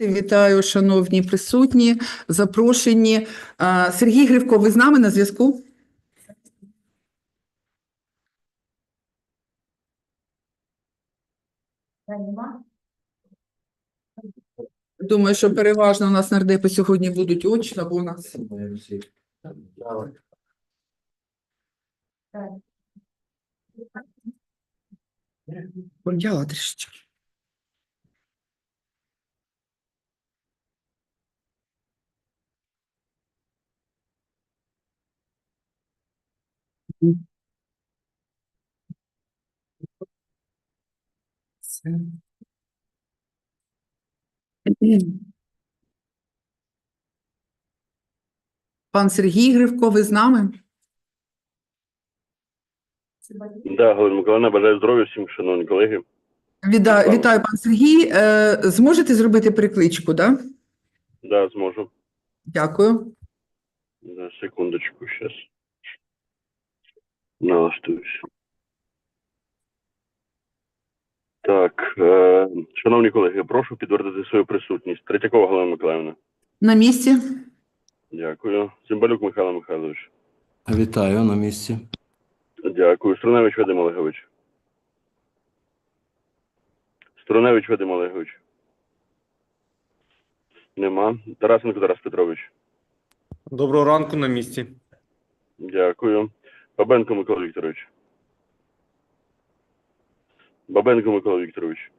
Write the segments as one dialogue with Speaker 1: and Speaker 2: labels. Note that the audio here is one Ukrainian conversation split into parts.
Speaker 1: Вітаю, шановні присутні, запрошені. Сергій Гривко, ви з нами на зв'язку? Думаю, що переважно у нас нардепи сьогодні будуть очно, бо у нас Подяла трішечки. Все. Пан Сергій Гривко, ви з нами?
Speaker 2: Да, Галина Миколаївна, бажаю здоров'я всім, шановні колеги. Слава.
Speaker 1: вітаю, пан Сергій. Е, зможете зробити перекличку, да?
Speaker 2: Да, зможу.
Speaker 1: Дякую.
Speaker 2: Да, секундочку, сейчас. Налаштуюсь. Так, е, шановні колеги, прошу підтвердити свою присутність. Третьякова Галина Миколаївна.
Speaker 1: На місці?
Speaker 2: Дякую. Цимбалюк Михайло Михайлович.
Speaker 3: Вітаю на місці.
Speaker 2: Дякую. Струневич Вадим Олегович. Струневич Вадим Олегович. Нема. Тарасенко Тарас Петрович.
Speaker 4: Доброго ранку на місці.
Speaker 2: Дякую. Бабенко Микола Вікторович. Бабенко Микола Вікторович.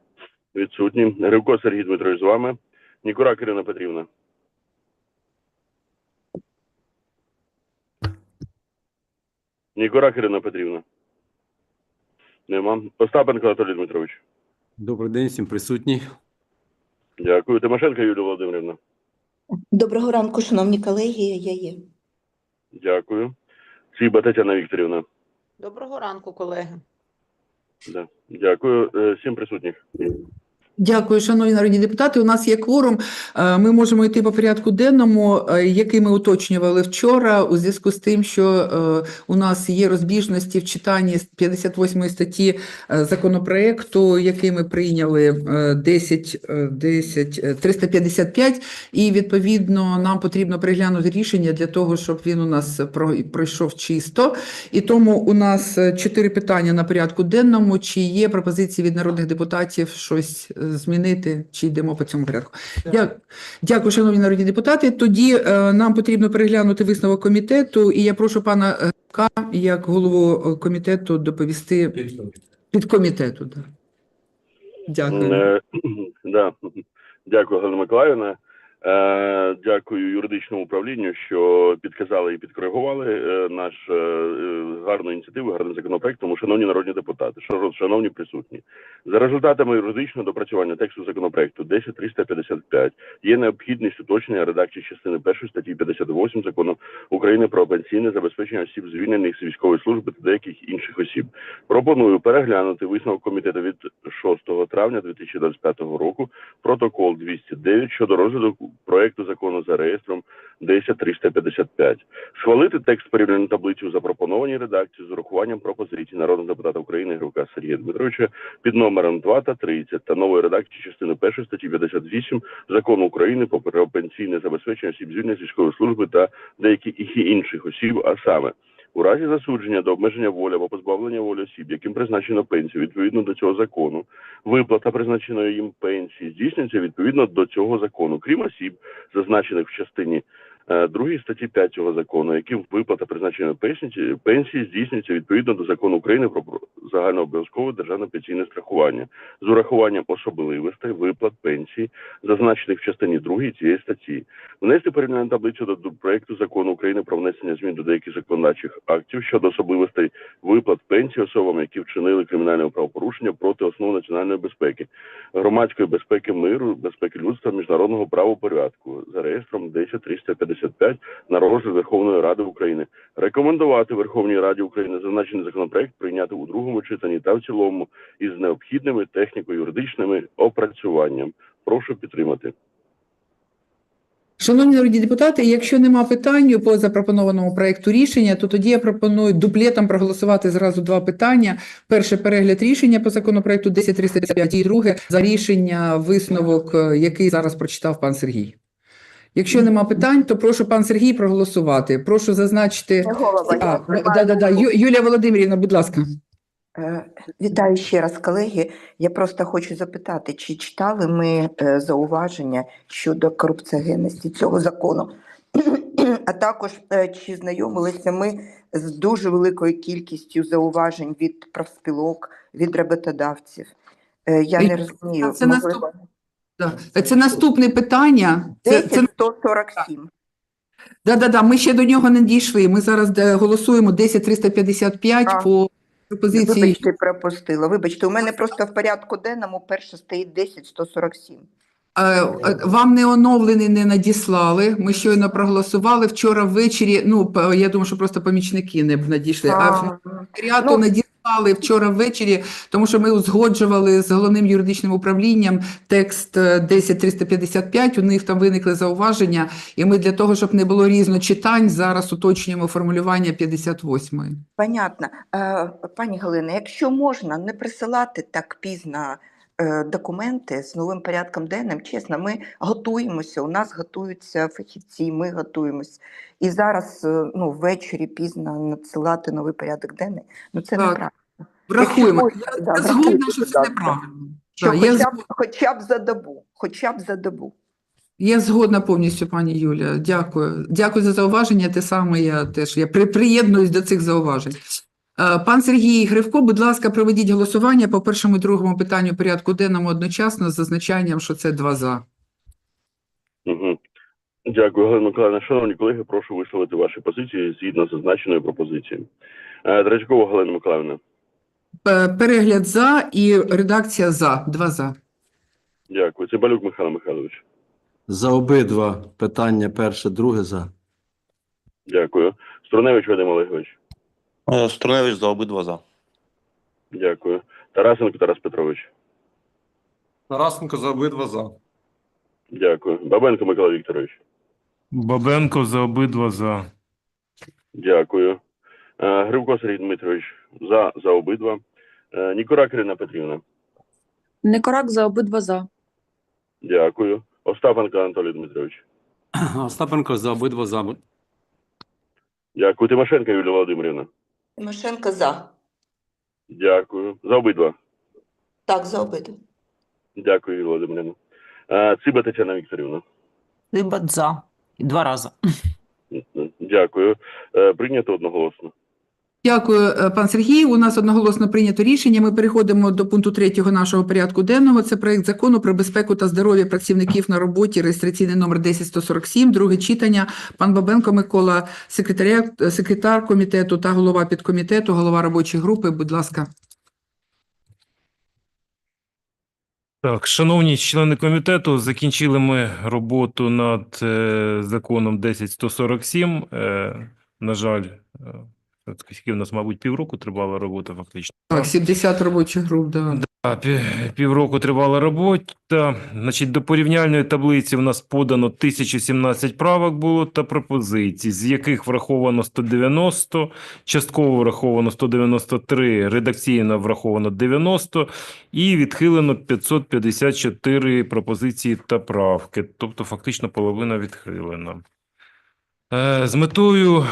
Speaker 2: Відсутні. Гривко Сергій Дмитрович з вами. Нікура Ірина Петрівна. Нікура Ірина Петрівна. Нема. Остапенко Анатолій Дмитрович.
Speaker 3: Добрий день, всім присутні.
Speaker 2: Дякую. Тимошенко Юлія Володимирівна.
Speaker 5: Доброго ранку, шановні колеги. Я є.
Speaker 2: Дякую. Ціба Тетяна Вікторівна.
Speaker 6: Доброго ранку, колеги.
Speaker 2: Да. Дякую. Е, Всім присутніх.
Speaker 1: Дякую, шановні народні депутати. У нас є кворум. Е, Ми можемо йти по порядку денному, е, який ми уточнювали вчора, у зв'язку з тим, що е, у нас є розбіжності в читанні з 58 статті законопроекту, який ми прийняли е, 10, е, 10, е, 355, і відповідно нам потрібно переглянути рішення для того, щоб він у нас про- пройшов чисто. І тому у нас чотири питання на порядку денному. Чи є пропозиції від народних депутатів щось змінити, чи йдемо по цьому порядку? Дя- Дякую, шановні народні депутати. Тоді е, нам потрібно переглянути висновок комітету, і я прошу пана е, К, як голову е, комітету, доповісти під комітету. Да. Дякую.
Speaker 2: Е, да. Дякую, Галина Миколаївна. Е, Дякую юридичному управлінню, що підказали і підкоригували е, наш е, гарну ініціативу, гарний законопроект. Тому, шановні народні депутати, шановні присутні, за результатами юридичного допрацювання тексту законопроекту 10355 є необхідність уточнення редакції частини першої статті 58 закону України про пенсійне забезпечення осіб звільнених з військової служби та деяких інших осіб. Пропоную переглянути висновок комітету від 6 травня 2025 року, протокол 209 щодо розгляду проекту закону за реєстром 10355. Схвалити текст порівняльну таблицю у запропонованій редакції з урахуванням пропозицій народного депутата України Гривка Сергія Дмитровича під номером 2 та 30 та нової редакції частини 1 статті 58 Закону України про пенсійне забезпечення осіб звільнених з військової служби та деяких інших осіб, а саме у разі засудження до обмеження волі або позбавлення волі осіб, яким призначено пенсію відповідно до цього закону, виплата призначеної їм пенсії здійснюється відповідно до цього закону, крім осіб, зазначених в частині 2 статті 5 цього закону, яким виплата призначеної пенсії, пенсії здійснюється відповідно до закону України про загальнообов'язкове державне пенсійне страхування з урахуванням особливостей виплат пенсії, зазначених в частині 2 цієї статті. Внести порівняльну таблицю до, проекту закону України про внесення змін до деяких законодавчих актів щодо особливостей виплат пенсії особам, які вчинили кримінальне правопорушення проти основ національної безпеки, громадської безпеки миру, безпеки людства, міжнародного правопорядку за реєстром 10355 на розгляд Верховної Ради України. Рекомендувати Верховній Раді України зазначений законопроект прийняти у другому читанні та в цілому із необхідними техніко-юридичними опрацюванням. Прошу підтримати.
Speaker 1: Шановні народні депутати, якщо нема питань по запропонованому проекту рішення, то тоді я пропоную дуплетом проголосувати зразу два питання. Перше перегляд рішення по законопроекту 10355 і друге за рішення висновок, е, який зараз прочитав пан Сергій. Якщо нема питань, то прошу пан Сергій проголосувати. Прошу зазначити.
Speaker 5: Голова,
Speaker 1: А, да, да, да. Ю- Юлія Володимирівна, будь ласка.
Speaker 5: Е, Вітаю ще раз, колеги. Я просто хочу запитати, чи читали ми е, зауваження щодо корупціогенності цього закону? А також е, чи знайомилися ми з дуже великою кількістю зауважень від профспілок, від роботодавців? Я не розумію.
Speaker 1: це
Speaker 5: можливо,
Speaker 1: Да. Це наступне питання. Це, це
Speaker 5: 10147.
Speaker 1: Да, да, да. Ми ще до нього не дійшли. Ми зараз голосуємо 10355 по пропозиції.
Speaker 5: Вибачте, пропустила. Вибачте, у мене просто в порядку денному перше стоїть 10147.
Speaker 1: Е, е, Вам не оновлений, не надіслали. Ми щойно проголосували вчора ввечері. Ну, я думаю, що просто помічники не надійшли. А секретаріату
Speaker 5: ну-
Speaker 1: надіслали вчора ввечері, тому що ми узгоджували з головним юридичним управлінням текст е, 10355, у них там виникли зауваження, і ми для того, щоб не було різночитань, зараз уточнюємо формулювання 58-ї.
Speaker 5: Понятно. Е, Пані Галина, якщо можна не присилати так пізно е, документи з новим порядком денним, чесно, ми готуємося, у нас готуються фахівці, ми готуємось. І зараз е, ну, ввечері пізно надсилати новий порядок денний, ну це неправильно.
Speaker 1: Врахуємо. Я,
Speaker 5: да,
Speaker 1: я згодна, що це неправильно.
Speaker 5: Що
Speaker 1: Да,
Speaker 5: хоча, б, хоча б за добу, хоча б за добу.
Speaker 1: я згодна повністю, пані Юля. Дякую. Дякую за зауваження. Те саме я теж я при, приєднуюсь до цих зауважень. Е, Пан Сергій Гривко, будь ласка, проведіть голосування по першому і другому питанню порядку денному одночасно з зазначанням, що це два за.
Speaker 2: Угу. Дякую, Галина Миколаївна. Шановні колеги, прошу висловити ваші позиції згідно з зазначеною пропозицією. Е, Драчкова Галина Миколаївна.
Speaker 1: Е, Перегляд за і редакція за. Два за.
Speaker 2: Дякую. Цибалюк Михайло Михайлович.
Speaker 3: За обидва питання перше, друге за.
Speaker 2: Дякую. Струневич Вадим Олегович.
Speaker 7: Е, Струневич за обидва за.
Speaker 2: Дякую. Тарасенко Тарас Петрович.
Speaker 4: Тарасенко за обидва за.
Speaker 2: Дякую. Бабенко Микола Вікторович.
Speaker 8: Бабенко за обидва за.
Speaker 2: Дякую. Е, Гривко Сергій Дмитрович. За, за обидва. Е, Нікорак Ірина Петрівна.
Speaker 9: Некорак за обидва за.
Speaker 2: Дякую. Остапенко Анатолій Дмитрович.
Speaker 3: Остапенко за обидва за.
Speaker 2: Дякую. Тимошенко Юлія Володимирівна.
Speaker 5: Тимошенко за.
Speaker 2: Дякую. За обидва.
Speaker 5: Так, за обидва.
Speaker 2: Дякую, Володимирівна. Циба Тетяна Вікторівна.
Speaker 6: Циба за. Два рази.
Speaker 2: Дякую. Е, Прийнято одноголосно.
Speaker 1: Дякую, е, пан Сергій. У нас одноголосно прийнято рішення. Ми переходимо до пункту третього нашого порядку денного. Це проект закону про безпеку та здоров'я працівників на роботі, реєстраційний номер 10147, друге читання. Пан Бабенко Микола, секретаря, е, секретар комітету та голова підкомітету, голова робочої групи. Будь ласка.
Speaker 8: Так, шановні члени комітету, закінчили ми роботу над е, законом 10147. Е, на жаль, скільки в нас, мабуть, півроку тривала робота фактично.
Speaker 1: Так, 70 робочих груп. Да.
Speaker 8: А, пі- Півроку тривала робота. Значить, до порівняльної таблиці в нас подано 1017 правок було та пропозицій, з яких враховано 190, частково враховано 193, редакційно враховано 90 і відхилено 554 пропозиції та правки. Тобто, фактично, половина відхилена. Е, З метою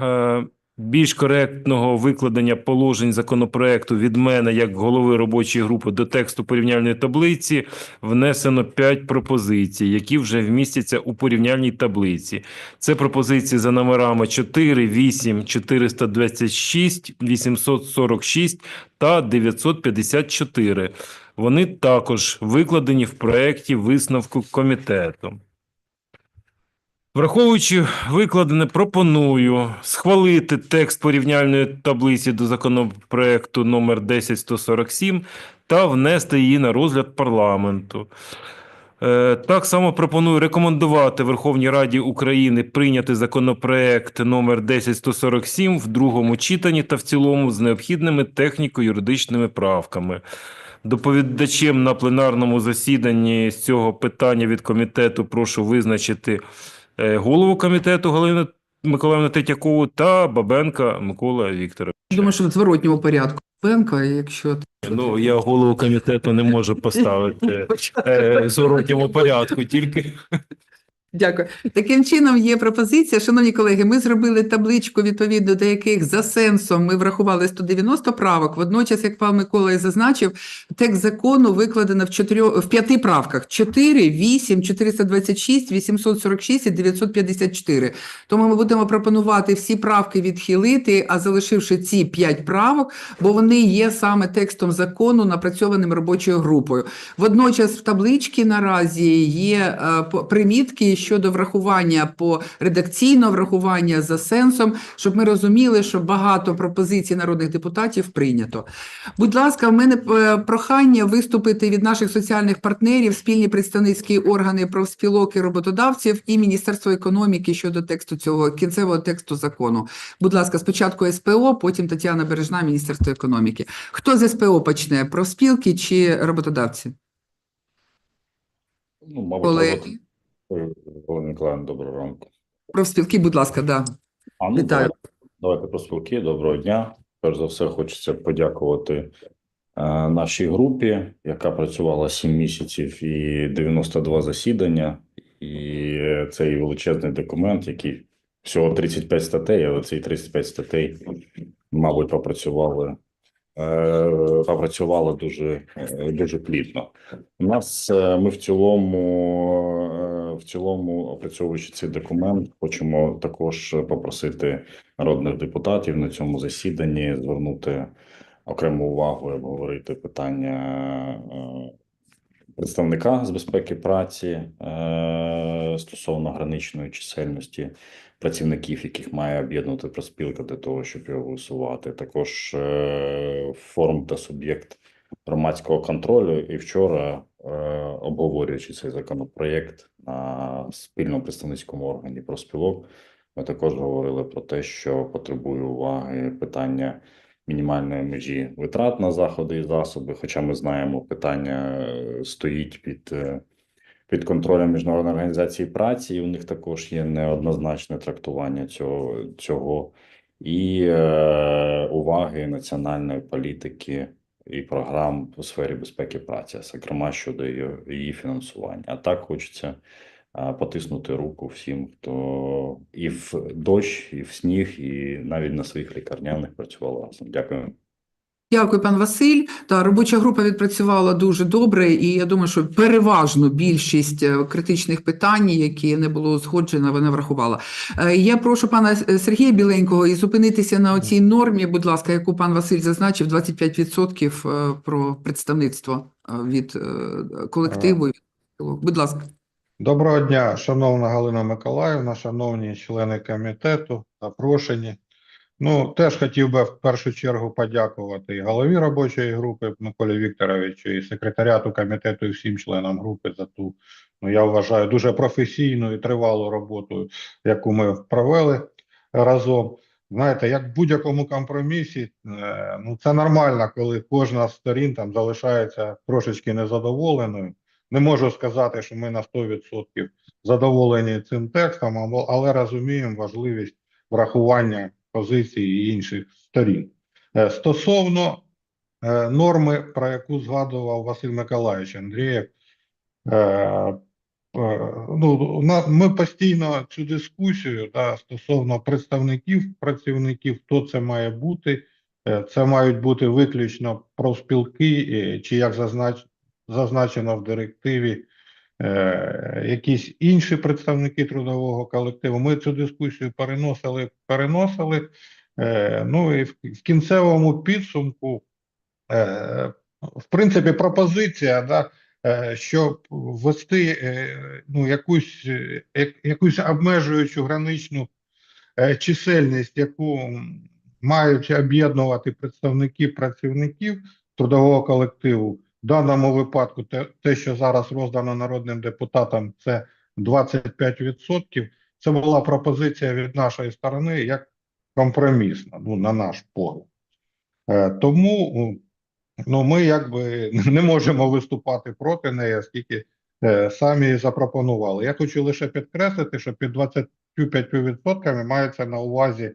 Speaker 8: е, більш коректного викладення положень законопроекту від мене як голови робочої групи до тексту порівняльної таблиці внесено 5 пропозицій, які вже вмістяться у порівняльній таблиці. Це пропозиції за номерами 4, 8, 426, 846 та 954. Вони також викладені в проєкті висновку комітету. Враховуючи викладене, пропоную схвалити текст порівняльної таблиці до законопроекту номер 10147 та внести її на розгляд парламенту. Е, Так само пропоную рекомендувати Верховній Раді України прийняти законопроект номер 10147 в другому читанні та в цілому з необхідними техніко-юридичними правками. Доповідачем на пленарному засіданні з цього питання від комітету прошу визначити голову комітету Галину Миколаївну Третьякову та Бабенка Микола Вікторовича.
Speaker 1: Думаю, що в зворотньому порядку. Бабенка, якщо
Speaker 8: Ну, я голову комітету не можу поставити е, в зворотньому порядку, тільки
Speaker 1: Дякую. Таким чином є пропозиція. Шановні колеги, ми зробили табличку, відповідно до яких за сенсом ми врахували 190 правок. Водночас, як пан Микола і зазначив, текст закону викладено в, чотирьох, в п'яти правках: 4, 8, 426, 846 і 954. Тому ми будемо пропонувати всі правки відхилити, а залишивши ці п'ять правок, бо вони є саме текстом закону, напрацьованим робочою групою. Водночас в табличці наразі є е, примітки щодо врахування по редакційного врахування за сенсом, щоб ми розуміли, що багато пропозицій народних депутатів прийнято. Будь ласка, в мене е, прохання виступити від наших соціальних партнерів, спільні представницькі органи профспілок і роботодавців і Міністерство економіки щодо тексту цього кінцевого тексту закону. Будь ласка, спочатку СПО, потім Тетяна Бережна, Міністерство економіки. Хто з СПО почне? Профспілки чи роботодавці?
Speaker 10: Ну, мабуть,
Speaker 1: Колеги,
Speaker 10: Олег- Олена Миколаївна, доброго ранку.
Speaker 1: профспілки, будь ласка, да.
Speaker 10: А, ну,
Speaker 1: Вітаю.
Speaker 10: Давайте, про спілки. Доброго дня. Перш за все, хочеться подякувати е, нашій групі, яка працювала 7 місяців і 92 засідання. І цей величезний документ, який всього 35 статей, але ці 35 статей, мабуть, попрацювали, е, попрацювали дуже, е, дуже плідно. У нас е, ми в цілому, в цілому, опрацьовуючи цей документ, хочемо також попросити народних депутатів на цьому засіданні звернути окрему увагу і обговорити питання е, представника з безпеки праці е, стосовно граничної чисельності працівників, яких має об'єднувати проспілка для того, щоб його висувати. Також е, форм та суб'єкт громадського контролю. І вчора, обговорюючи цей законопроєкт на спільному представницькому органі профспілок, ми також говорили про те, що потребує уваги питання мінімальної межі витрат на заходи і засоби. Хоча ми знаємо, питання е, стоїть під. е, Під контролем міжнародної організації праці, і у них також є неоднозначне трактування цього, цього і е, уваги національної політики і програм у сфері безпеки праці, зокрема щодо її, фінансування. А так хочеться потиснути руку всім, хто і в дощ, і в сніг, і навіть на своїх лікарняних працював разом. Дякую.
Speaker 1: Дякую, пан Василь. Та робоча група відпрацювала дуже добре, і я думаю, що переважно більшість е, критичних питань, які не було узгоджено, вона врахувала. Е, Я прошу пана Сергія Біленького і зупинитися на оцій нормі, будь ласка, яку пан Василь зазначив, 25% е, про представництво від колективу. Будь ласка.
Speaker 11: Доброго дня, шановна Галина Миколаївна, шановні члени комітету, запрошені. Ну, теж хотів би в першу чергу подякувати і голові робочої групи Миколі Вікторовичу, і секретаріату комітету, і всім членам групи за ту, ну, я вважаю, дуже професійну і тривалу роботу, яку ми провели разом. Знаєте, як в будь-якому компромісі, е, ну це нормально, коли кожна з сторін там залишається трошечки незадоволеною. Не можу сказати, що ми на 100% задоволені цим текстом, але розуміємо важливість врахування позицій інших сторін. Е, Стосовно е, норми, про яку згадував Василь Миколаївич Андрієв, е, ну, ми постійно цю дискусію да, стосовно представників працівників, хто це має бути. Це мають бути виключно профспілки, чи як зазнач, зазначено в директиві, якісь інші представники трудового колективу. Ми цю дискусію переносили, переносили. Е, ну і в, кінцевому підсумку, е, в принципі, пропозиція, да, е, щоб ввести е, ну, якусь, е, як- якусь обмежуючу граничну е, чисельність, яку мають об'єднувати представники працівників трудового колективу. Даному випадку те, те, що зараз роздано народним депутатам, це 25%. Це була пропозиція від нашої сторони як компромісна, ну, на наш погляд. Е, тому ну, ми якби не можемо виступати проти неї, оскільки е, самі запропонували. Я хочу лише підкреслити, що під 25% мається на увазі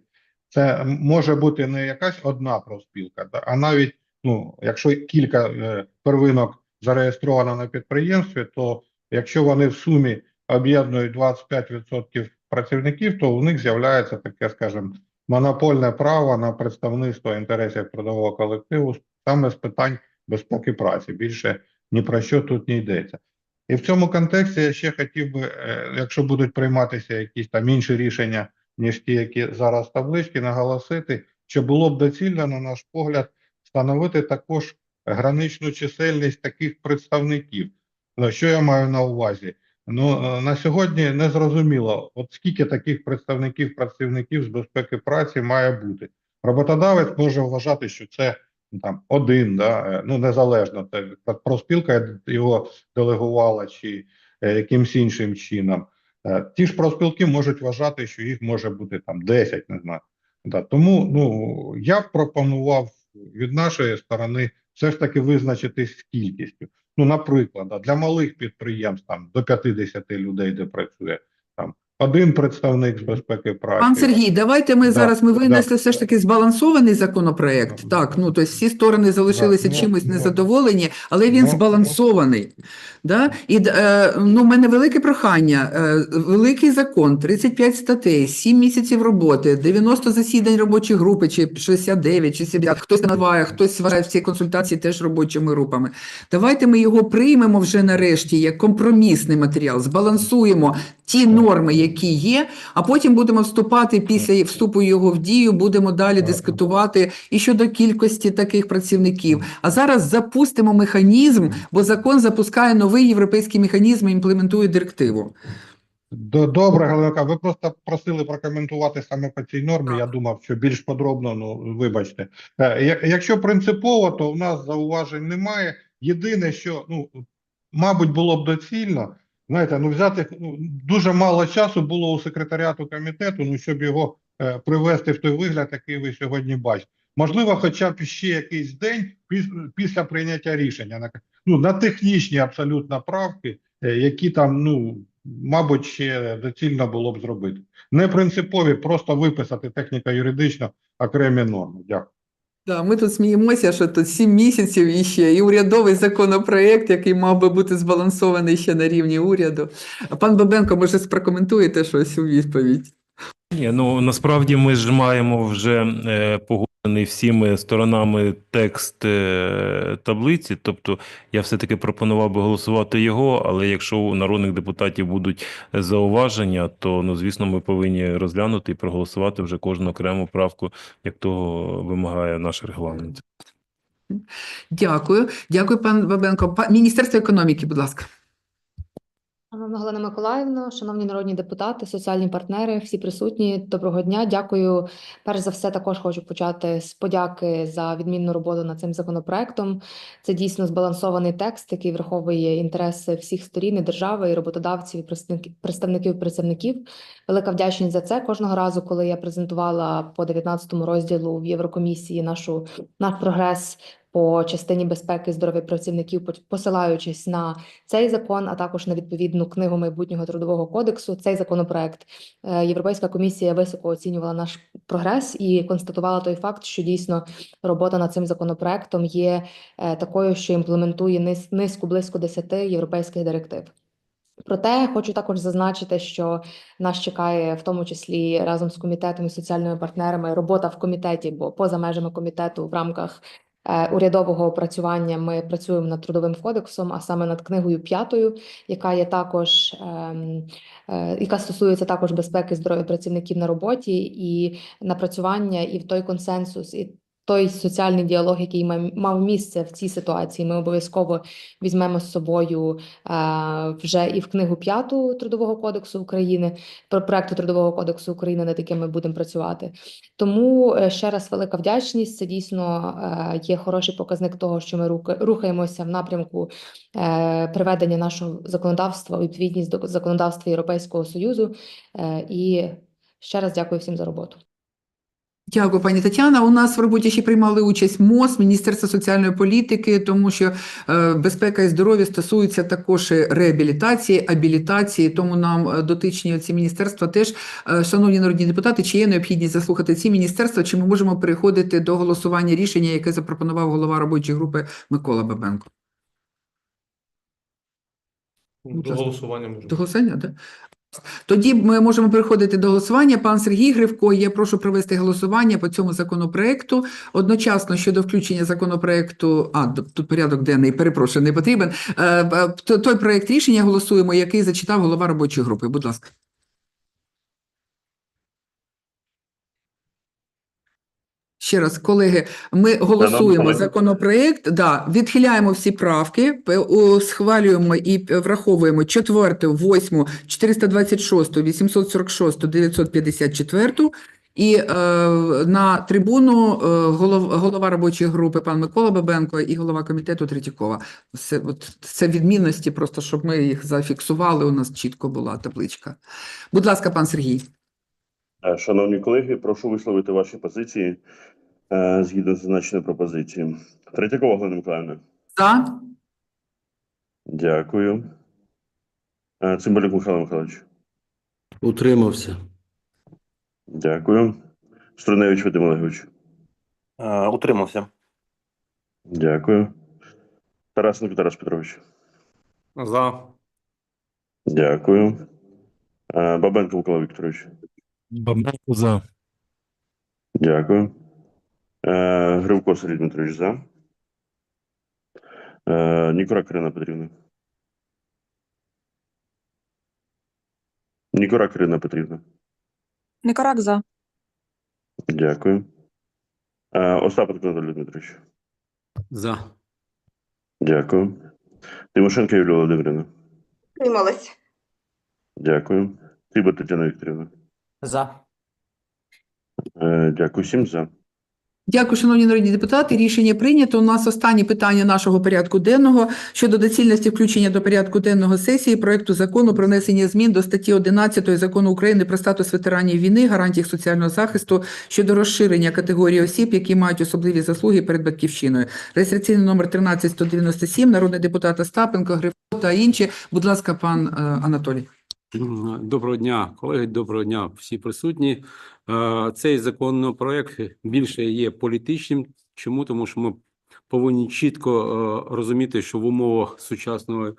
Speaker 11: це може бути не якась одна профспілка, а навіть, ну, якщо кілька е, первинок зареєстровано на підприємстві, то якщо вони в сумі об'єднують 25% працівників, то у них з'являється таке, скажімо, монопольне право на представництво інтересів трудового колективу саме з питань безпеки праці. Більше ні про що тут не йдеться. І в цьому контексті я ще хотів би, е, якщо будуть прийматися якісь там інші рішення, ніж ті, які зараз в табличці, наголосити, що було б доцільно, на наш погляд, встановити також граничну чисельність таких представників. Ну, Що я маю на увазі? Ну, е, на сьогодні не зрозуміло, от скільки таких представників працівників з безпеки праці має бути. Роботодавець може вважати, що це ну, там один, да, е, ну незалежно, це профспілка його делегувала чи е, якимсь іншим чином. Е, Ті ж профспілки можуть вважати, що їх може бути там 10, не знаю. Да, тому ну, я б пропонував від нашої сторони все ж таки визначитись з кількістю. Ну, наприклад, для малих підприємств там до 50 людей, де працює один представник з безпеки праці.
Speaker 1: Пан Сергій, давайте ми
Speaker 11: Да,
Speaker 1: зараз ми
Speaker 11: да.
Speaker 1: винесли все ж таки збалансований законопроект. Так, ну тобто всі сторони залишилися
Speaker 11: ну,
Speaker 1: чимось
Speaker 11: ну,
Speaker 1: незадоволені, але він
Speaker 11: ну,
Speaker 1: збалансований. Да? І е, ну, в мене велике прохання. Е, великий закон, 35 статей, 7 місяців роботи, 90 засідань робочої групи, чи 69, чи 70. Хтось називає, хтось вважає всі консультації теж робочими групами. Давайте ми його приймемо вже нарешті як компромісний матеріал, збалансуємо ті норми, які є, а потім будемо вступати після вступу його в дію, будемо далі дискутувати і щодо кількості таких працівників. А зараз запустимо механізм, бо закон запускає новий європейський механізм і імплементує директиву.
Speaker 11: До- Добре, Галина, ви просто просили прокоментувати саме по цій нормі. Я думав, що більш подробно, ну вибачте. Е, Якщо принципово, то в нас зауважень немає. Єдине, що ну мабуть було б доцільно, знаєте, ну взяти ну, дуже мало часу було у секретаріату комітету, ну щоб його е, привести в той вигляд, який ви сьогодні бачите. Можливо, хоча б ще якийсь день піс- після прийняття рішення на ну на технічні абсолютно правки, е, які там ну мабуть, ще доцільно було б зробити. Не принципові, просто виписати техніко-юридично окремі норми. Дякую.
Speaker 1: Да, ми тут сміємося, що тут сім місяців і ще і урядовий законопроект, який мав би бути збалансований ще на рівні уряду. А пан Бабенко, може, прокоментуєте щось у відповідь?
Speaker 8: Ні, ну насправді ми ж маємо вже е, погодений всіми сторонами текст е, таблиці. Тобто я все-таки пропонував би голосувати його, але якщо у народних депутатів будуть зауваження, то ну звісно ми повинні розглянути і проголосувати вже кожну окрему правку, як того вимагає наш регламент.
Speaker 1: Дякую. Дякую, пан Бабенко. Міністерство економіки, будь ласка.
Speaker 12: Шановна Галина Миколаївна, шановні народні депутати, соціальні партнери, всі присутні, доброго дня. Дякую. Перш за все, також хочу почати з подяки за відмінну роботу над цим законопроектом. Це дійсно збалансований текст, який враховує інтереси всіх сторін і держави, і роботодавців, і представників працівників. Велика вдячність за це. Кожного разу, коли я презентувала по 19 розділу в Єврокомісії нашу наш прогрес по частині безпеки здоров'я працівників, пос- посилаючись на цей закон, а також на відповідну книгу майбутнього трудового кодексу. Цей законопроект е, Європейська комісія високо оцінювала наш прогрес і констатувала той факт, що дійсно робота над цим законопроектом є е, такою, що імплементує низ- низку близько 10 європейських директив. Проте хочу також зазначити, що нас чекає в тому числі разом з комітетом і соціальними партнерами робота в комітеті, бо поза межами комітету в рамках урядового опрацювання ми працюємо над трудовим кодексом, а саме над книгою п'ятою, яка є також ем, е, яка стосується також безпеки здоров'я працівників на роботі. І напрацювання, і в той консенсус, і той соціальний діалог, який мав- місце в цій ситуації, ми обов'язково візьмемо з собою е, вже і в книгу п'яту Трудового кодексу України, про проекту Трудового кодексу України, над яким ми будемо працювати. Тому е, ще раз велика вдячність. Це дійсно е, є хороший показник того, що ми рухаємося в напрямку приведення нашого законодавства у відповідність до законодавства Європейського Союзу. І ще раз дякую всім за роботу.
Speaker 1: Дякую, пані Тетяна. У нас в роботі ще приймали участь МОЗ, Міністерство соціальної політики, тому що е, безпека і здоров'я стосуються також реабілітації, абілітації. Тому нам е, дотичні ці міністерства теж, Е, шановні народні депутати, чи є необхідність заслухати ці міністерства, чи ми можемо переходити до голосування рішення, яке запропонував голова робочої групи Микола Бабенко?
Speaker 4: До голосування можна.
Speaker 1: До голосування, так? Тоді ми можемо переходити до голосування. Пан Сергій Гривко, я прошу провести голосування по цьому законопроекту. Одночасно щодо включення законопроекту, а тут порядок денний, перепрошую, не потрібен. Е, т- Той проект рішення голосуємо, який зачитав голова робочої групи. Будь ласка. Ще раз, колеги, ми голосуємо законопроект, да, відхиляємо всі правки, схвалюємо і враховуємо 4, 8, 426, 846, 954 і е, на трибуну е, голов, голова робочої групи пан Микола Бабенко і голова комітету Третьякова. Це, от, це відмінності, просто щоб ми їх зафіксували, у нас чітко була табличка. Будь ласка, пан Сергій.
Speaker 2: Е, Шановні колеги, прошу висловити ваші позиції згідно з зазначеною пропозицією. Третьякова Галина Миколаївна.
Speaker 1: За?
Speaker 2: Дякую. Е, Цимбалюк Михайло Михайлович.
Speaker 3: Утримався.
Speaker 2: Дякую. Струневич Вадим Олегович.
Speaker 7: Е, Утримався.
Speaker 2: Дякую. Тарасенко Тарас Петрович.
Speaker 4: За.
Speaker 2: Дякую. Е, Бабенко Микола Вікторович.
Speaker 8: Бабенко за.
Speaker 2: Дякую. Е, Гривко Сергій Дмитрович за. Е, Нікора Кирина Петрівна. Нікора Кирина Петрівна.
Speaker 9: Никорак за.
Speaker 2: Дякую. Е, Остапенко Анатолій Дмитрович.
Speaker 3: За.
Speaker 2: Дякую. Тимошенко Юлія Володимирівна.
Speaker 5: Трималась.
Speaker 2: Дякую. Тиба Тетяна Вікторівна.
Speaker 6: За.
Speaker 2: Дякую всім за.
Speaker 1: Дякую, шановні народні депутати. Рішення прийнято. У нас останнє питання нашого порядку денного щодо доцільності включення до порядку денного сесії проекту закону про внесення змін до статті 11 закону України про статус ветеранів війни, гарантії їх соціального захисту щодо розширення категорії осіб, які мають особливі заслуги перед батьківщиною. Реєстраційний номер 13197, народний депутат Остапенко, Грифо та інші. Будь ласка, пан е, Анатолій.
Speaker 3: Доброго дня, колеги. Доброго дня, всі присутні. Е, Цей законопроект більше є політичним. Чому? Тому що ми повинні чітко е, розуміти, що в умовах сучасного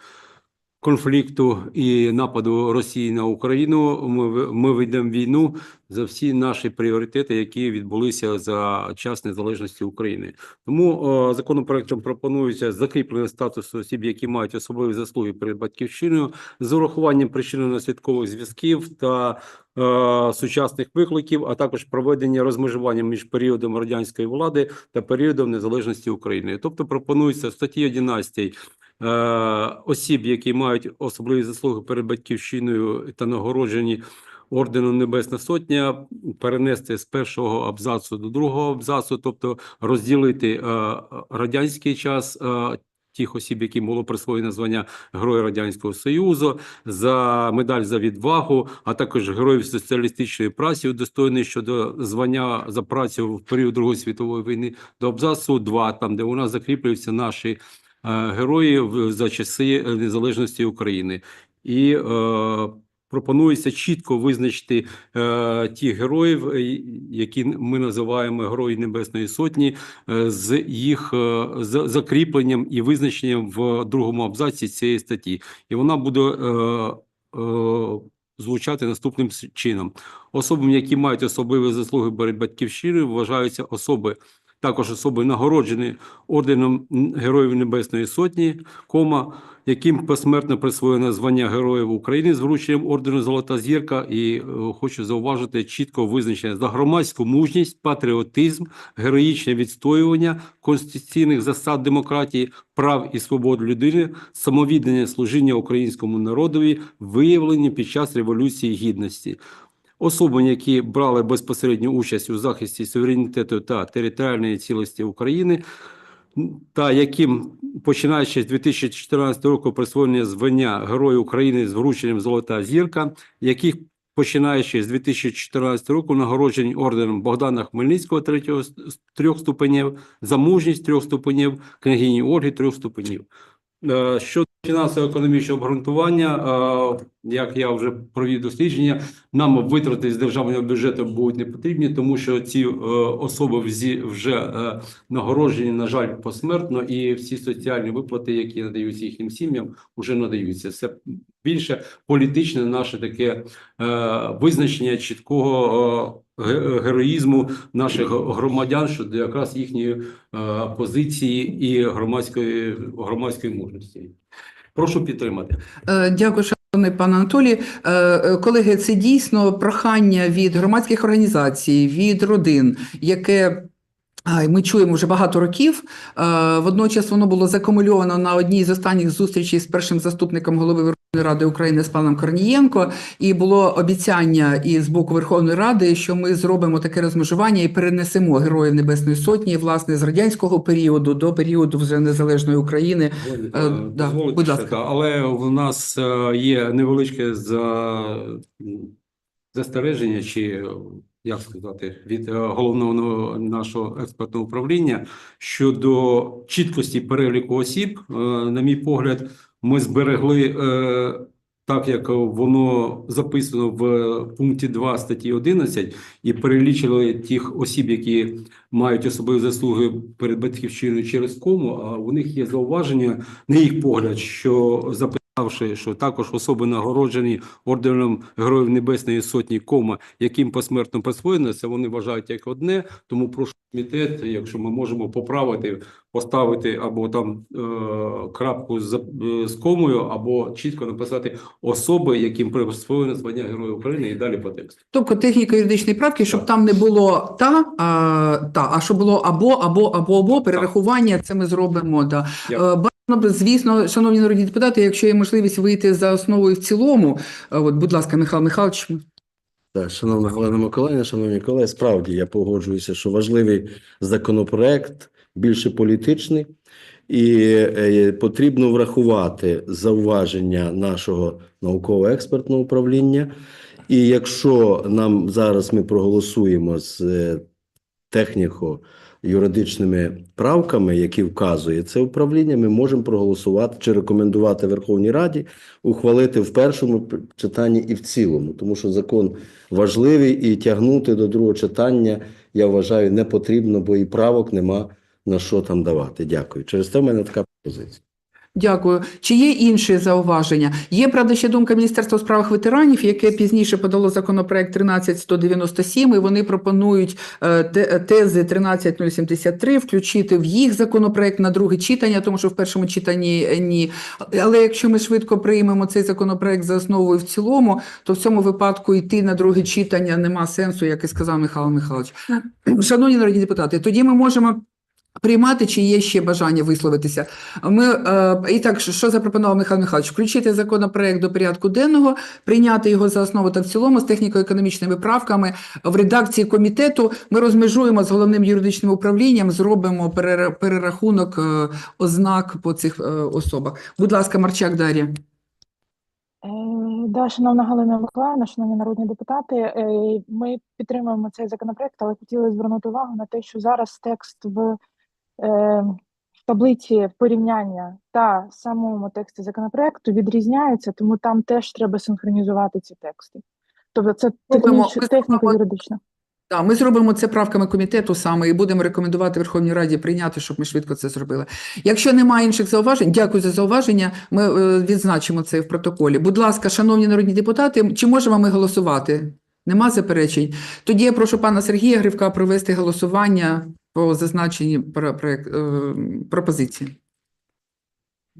Speaker 3: конфлікту і нападу Росії на Україну ми, ми ведемо війну за всі наші пріоритети, які відбулися за час незалежності України. Тому е, законопроектом пропонується закріплення статусу осіб, які мають особливі заслуги перед батьківщиною, з урахуванням причинно-наслідкових зв'язків та е, сучасних викликів, а також проведення розмежування між періодом радянської влади та періодом незалежності України. Тобто пропонується статті 11 е, осіб, які мають особливі заслуги перед батьківщиною та нагороджені орденом Небесна Сотня, перенести з першого абзацу до другого абзацу, тобто розділити е, радянський час. е, Тих осіб, яким було присвоєно звання Героя Радянського Союзу, за медаль за відвагу, а також героїв соціалістичної праці, удостоєний щодо звання за працю в період Другої світової війни до абзацу 2, там де у нас закріплюються наші е, герої за часи е, незалежності України. І е, пропонується чітко визначити е, тих героїв, які ми називаємо Герої Небесної Сотні, е, з їх е, з- закріпленням і визначенням в другому абзаці цієї статті. І вона буде е, е, звучати наступним чином: особам, які мають особливі заслуги перед батьківщиною, вважаються особи. Також особи нагороджені орденом Героїв Небесної Сотні, кома, яким посмертно присвоєно звання Героїв України з врученням ордену Золота зірка. І е, хочу зауважити чітко визначення за громадську мужність, патріотизм, героїчне відстоювання конституційних засад демократії, прав і свобод людини, самовіддане служіння українському народові, виявлені під час революції гідності. Особи, які брали безпосередню участь у захисті суверенітету та територіальної цілості України, та яким, починаючи з 2014 року, присвоєння звання Герою України з врученням Золота зірка, яких починаючи з 2014 року, нагороджені орденом Богдана Хмельницького третього трьох ступенів, за мужність трьох ступенів, княгині Ольги трьох ступенів. Е, Щодо фінансово-економічного обґрунтування, е, як я вже провів дослідження, нам витрати з державного бюджету будуть не потрібні, тому що ці е, особи вже нагороджені, на жаль, посмертно, і всі соціальні виплати, які надаються їхнім сім'ям, вже надаються. Це більше політичне наше таке е, визначення чіткого е, героїзму наших громадян щодо якраз їхньої е, позиції і громадської громадської мужності. Прошу підтримати.
Speaker 1: Е, Дякую, шановний пан Анатолій. Е, е, Колеги, це дійсно прохання від громадських організацій, від родин, яке ми чуємо вже багато років. Водночас воно було закумульовано на одній з останніх зустрічей з першим заступником голови Ради України з паном Корнієнко, і було обіцяння і з боку Верховної Ради, що ми зробимо таке розмежування і перенесемо героїв Небесної Сотні, власне, з радянського періоду до періоду вже незалежної України. Е, да,
Speaker 3: Дозволите
Speaker 1: будь ласка.
Speaker 3: але в нас е, є невеличке за... застереження, чи як сказати, від е, головного нашого експертного управління щодо чіткості переліку осіб. На мій погляд, ми зберегли е, так, як воно записано в пункті 2 статті 11, і перелічили тих осіб, які мають особливі заслуги перед батьківщиною через кому. А у них є зауваження, на їх погляд, що записавши, що також особи нагороджені орденом Героїв Небесної Сотні кома, яким посмертно присвоєно, це вони вважають як одне. Тому прошу комітет, якщо ми можемо поправити, поставити або там е, крапку з, е, з комою, або чітко написати особи, яким присвоєно звання Героя України, і далі по тексту.
Speaker 1: Тобто техніко-юридичні правки, щоб там не було та, а, та, а щоб було або, або, або, або, перерахування, це ми зробимо. Да. Б, звісно, шановні народні депутати, якщо є можливість вийти за основу і в цілому, е, от, будь ласка, Михайло Михайлович.
Speaker 13: Так, шановна Галина Миколаївна, шановні колеги, справді я погоджуюся, що важливий законопроект, більше політичний, і е, потрібно врахувати зауваження нашого науково-експертного управління. І якщо нам зараз ми проголосуємо з е, техніко-юридичними правками, які вказує це управління, ми можемо проголосувати чи рекомендувати Верховній Раді ухвалити в першому читанні і в цілому, тому що закон важливий і тягнути до другого читання, я вважаю, не потрібно, бо і правок нема на що там давати. Дякую. Через те в мене така позиція.
Speaker 1: Дякую. Чи є інші зауваження? Є, правда, ще думка Міністерства у справах ветеранів, яке пізніше подало законопроект 13197, і вони пропонують е, те- тези 13073 включити в їх законопроект на друге читання, тому що в першому читанні е, ні. Але якщо ми швидко приймемо цей законопроект за основу і в цілому, то в цьому випадку йти на друге читання нема сенсу, як і сказав Михайло Михайлович. Шановні народні депутати, тоді ми можемо приймати, чи є ще бажання висловитися. Ми е, і так, що- запропонував Михайло Михайлович? Включити законопроект до порядку денного, прийняти його за основу та в цілому з техніко-економічними правками в редакції комітету. Ми розмежуємо з головним юридичним управлінням, зробимо перера- перерахунок е, ознак по цих е, особах. Будь ласка, Марчак Дар'я.
Speaker 9: Е, Да, шановна Галина Миколаївна, шановні народні депутати, е, ми підтримуємо цей законопроект, але хотіли звернути увагу на те, що зараз текст в, в таблиці порівняння та самому тексті законопроекту відрізняється, тому там теж треба синхронізувати ці тексти. Тобто це техніч-
Speaker 1: ми. Так, ми зробимо це правками комітету саме і будемо рекомендувати Верховній Раді прийняти, щоб ми швидко це зробили. Якщо немає інших зауважень, дякую за зауваження. Ми е, відзначимо це в протоколі. Будь ласка, шановні народні депутати, чи можемо ми голосувати? Нема заперечень. Тоді я прошу пана Сергія Гривка провести голосування по проект- е, пропозиції.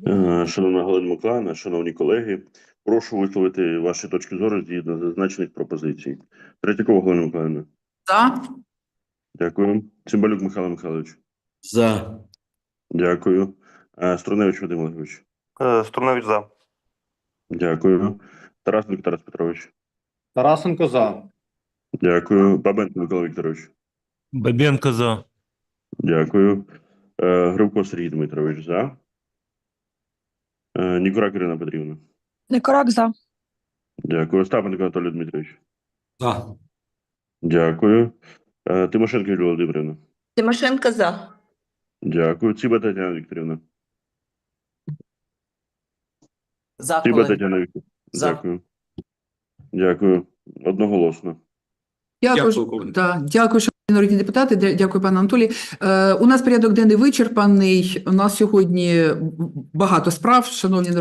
Speaker 2: Е, Шановна Галина Миколаївна, шановні колеги, прошу висловити ваші точки зору згідно зазначених пропозицій. Третьякова Галина Миколаївна.
Speaker 1: За?
Speaker 2: Дякую. Цимбалюк Михайло Михайлович.
Speaker 13: За.
Speaker 2: Дякую. Е, Струневич Вадим Олегович.
Speaker 7: Струнович за.
Speaker 2: Дякую. Тарасенко Тарас Петрович.
Speaker 4: Тарасенко за.
Speaker 2: Дякую. Бабенко Микола Вікторович.
Speaker 8: Бабенко за.
Speaker 2: Дякую. Е, Гривко Сергій Дмитрович за. Е, Нікурак Ірина Петрівна.
Speaker 9: Никорак за.
Speaker 2: Дякую. Остапенко Анатолій Дмитрович.
Speaker 3: За.
Speaker 2: Дякую. Е, Тимошенко Юлія Володимирівна.
Speaker 5: Тимошенко за.
Speaker 2: Дякую. Циба Тетяна Вікторівна.
Speaker 6: За, колеги.
Speaker 2: Тетяна Вікторівна.
Speaker 6: За.
Speaker 2: Дякую. Дякую. Одноголосно.
Speaker 1: Дякую,
Speaker 3: Дякую,
Speaker 1: да, дякую, шановні народні депутати. Дякую, пане Анатолій. Е, у нас порядок денний вичерпаний. У нас сьогодні багато справ, шановні народні